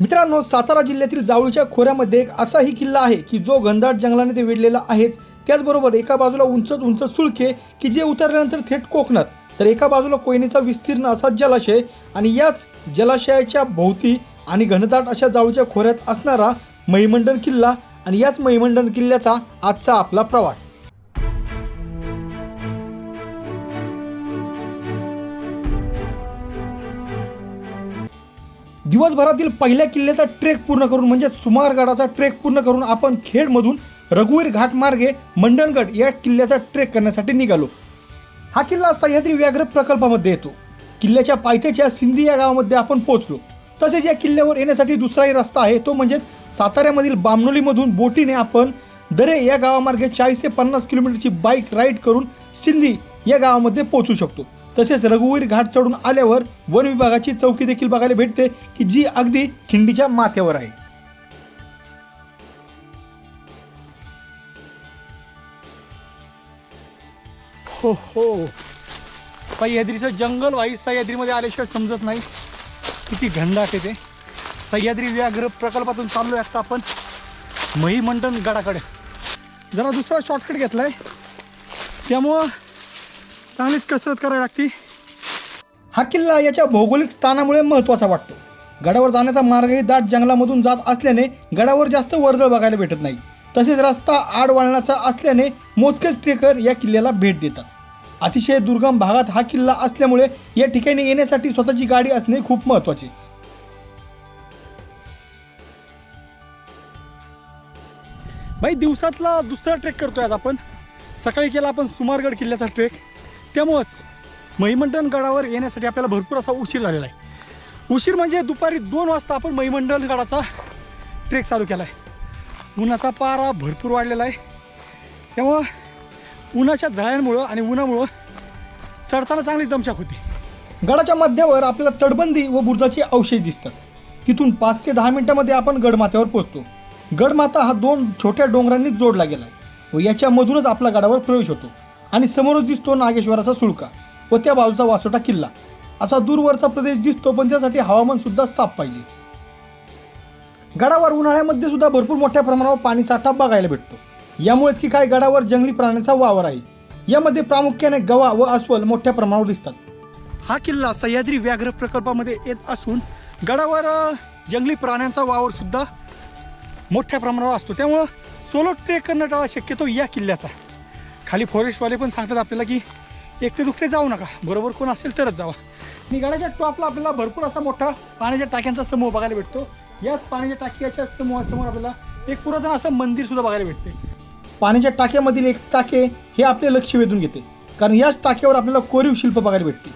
मित्रांनो सातारा जिल्ह्यातील जावळीच्या खोऱ्यामध्ये एक असाही किल्ला आहे की जो घनदाट जंगलाने ते वेढलेला आहेच. त्याचबरोबर एका बाजूला उंचच उंच सुळके की जे उतरल्यानंतर थेट कोकणात. तर एका बाजूला कोयनेचा विस्तीर्ण असा जलाशय आणि याच जलाशयाच्या भोवती आणि घनदाट अशा जावळीच्या खोऱ्यात असणारा महिमंडन किल्ला आणि याच महिमंडन किल्ल्याचा आजचा आपला प्रवास. दिवसभरातील पहिल्या किल्ल्याचा ट्रेक पूर्ण करून म्हणजे सुमारगडाचा ट्रेक पूर्ण करून आपण खेडमधून रघुवीर घाट मार्गे मंडणगड या किल्ल्याचा ट्रेक करण्यासाठी निघालो. हा किल्ला सह्याद्री व्याघ्र प्रकल्पामध्ये येतो. किल्ल्याच्या पायथ्याच्या सिंधी या गावामध्ये आपण पोहोचलो. तसेच या किल्ल्यावर येण्यासाठी दुसराही रस्ता आहे तो म्हणजे साताऱ्यामधील बामनोलीमधून बोटीने आपण दरे या गावामार्गे चाळीस ते पन्नास किलोमीटरची बाईक राईड करून सिंधी या गावामध्ये पोहोचू शकतो. तसेच रघुवीर घाट चढून आल्यावर वन विभागाची चौकी देखील बघायला भेटते की जी अगदी खिंडीच्या माथ्यावर आहे. हो हो. सह्याद्रीचं जंगल वाई सह्याद्रीमध्ये आल्याशिवाय समजत नाही. किती घनदाट येते ते. सह्याद्री व्याघ्र प्रकल्पातून चाललो आहे आता आपण. महिमंडन गडाकडे. जरा दुसरा शॉर्टकट घेतला आहे त्यामुळं चांगलीच कसरत करायला लागते. हा किल्ला याच्या भौगोलिक स्थानामुळे महत्त्वाचा वाटतो. गडावर जाण्याचा मार्गही दाट जंगलामधून जात असल्याने गडावर जास्त वर्दळ बघायला भेटत नाही. तसेच रस्ता आड वळणाचा असल्याने मोजकेच ट्रेकर या किल्ल्याला भेट देतात. अतिशय दुर्गम भागात हा किल्ला असल्यामुळे या ठिकाणी येण्यासाठी स्वतःची गाडी असणे खूप महत्त्वाचे. भाई दिवसातला दुसरा ट्रेक करतोय आज आपण. सकाळी केला आपण सुमारगड किल्ल्याचा ट्रेक. त्यामुळंच महिमंडन गडावर येण्यासाठी आपल्याला भरपूर असा उशीर झालेला आहे. उशीर म्हणजे दुपारी दोन वाजता आपण महिमंडन गडाचा ट्रेक चालू केला आहे उन्हाचा पारा भरपूर वाढलेला आहे. त्यामुळं उन्हाच्या झळ्यांमुळं आणि उन्हामुळं चढताना चांगलीच दमशाक होती. गडाच्या मध्यावर आपल्याला तटबंदी व बुर्जाचे अवशेष दिसतात. तिथून पाच ते दहा मिनिटांमध्ये आपण गडमाथ्यावर पोहोचतो. गडमाथा हा दोन छोट्या डोंगरांनी जोडला गेला आहे व याच्यामधूनच आपला गडावर प्रवेश होतो. आणि समोरच दिसतो नागेश्वराचा सुळका व त्या बाजूचा वासोटा किल्ला. असा दूरवरचा प्रदेश दिसतो पण त्यासाठी हवामान सुद्धा साफ पाहिजे. गडावर उन्हाळ्यामध्ये सुद्धा भरपूर मोठ्या प्रमाणावर पाणी साठा बघायला भेटतो. यामुळेच की काय गडावर जंगली प्राण्यांचा वावर आहे. यामध्ये प्रामुख्याने गवा व अस्वल मोठ्या प्रमाणावर दिसतात. हा किल्ला सह्याद्री व्याघ्र प्रकल्पामध्ये येत असून गडावर जंगली प्राण्यांचा वावर सुद्धा मोठ्या प्रमाणावर असतो. त्यामुळं सोलो ट्रेक करणं टाळा शक्यतो या किल्ल्याचा खाली फॉरेस्टवाले पण सांगतात आपल्याला की एकटे दुखते जाऊ नका. बरोबर कोण असेल तरच जावा. आणि टॉपला आपल्याला भरपूर असा मोठा पाण्याच्या टाक्यांचा समूह बघायला भेटतो. याच पाण्याच्या टाक्याच्या समूहासमोर आपल्याला एक पुरातन असं मंदिर सुद्धा बघायला भेटते. पाण्याच्या टाक्यामधील एक टाके हे आपले लक्ष वेधून घेते. कारण याच टाक्यावर आपल्याला कोरीव शिल्प बघायला भेटते.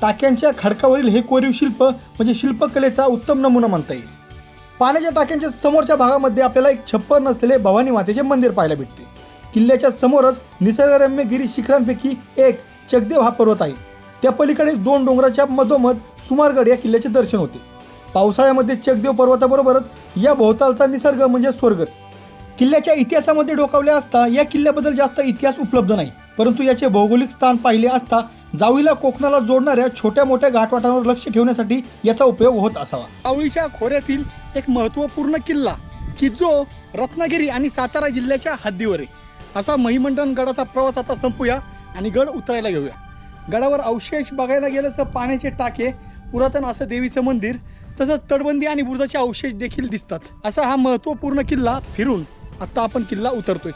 टाक्यांच्या खडकावरील हे कोरीव शिल्प म्हणजे शिल्पकलेचा उत्तम नमुना म्हणता येईल. पाण्याच्या टाक्यांच्या समोरच्या भागामध्ये आपल्याला एक छप्पर नसलेले भवानी मातेचे मंदिर पाहायला भेटते. किल्ल्याच्या समोरच निसर्गरम्य गिरी शिखरांपैकी एक चकदेव हा पर्वत आहे. त्या पलीकडे दोन डोंगराच्या मधोमध सुमारगड या किल्ल्याचे दर्शन होते. पावसाळ्यामध्ये चकदेव पर्वताबरोबरच या भोवतालचा निसर्ग म्हणजे स्वर्गच. किल्ल्याच्या इतिहासामध्ये डोकावले असता या किल्ल्याबद्दल जास्त इतिहास उपलब्ध नाही. परंतु याचे भौगोलिक स्थान पाहिले असता जावळीला कोकणाला जोडणाऱ्या छोट्या मोठ्या घाटवाटांवर लक्ष ठेवण्यासाठी याचा उपयोग होत असावा. जावळीच्या खोऱ्यातील एक महत्त्वपूर्ण किल्ला की जो रत्नागिरी आणि सातारा जिल्ह्याच्या हद्दीवर आहे. असा महिमंडन गडाचा प्रवास आता संपूया आणि गड उतरायला घेऊया गडावर अवशेष बघायला गेलं तर पाण्याचे टाके पुरातन असं देवीचं मंदिर तसंच तटबंदी आणि बुरुजाचे अवशेष देखील दिसतात. असा हा महत्त्वपूर्ण किल्ला फिरून आत्ता आपण किल्ला उतरतोय.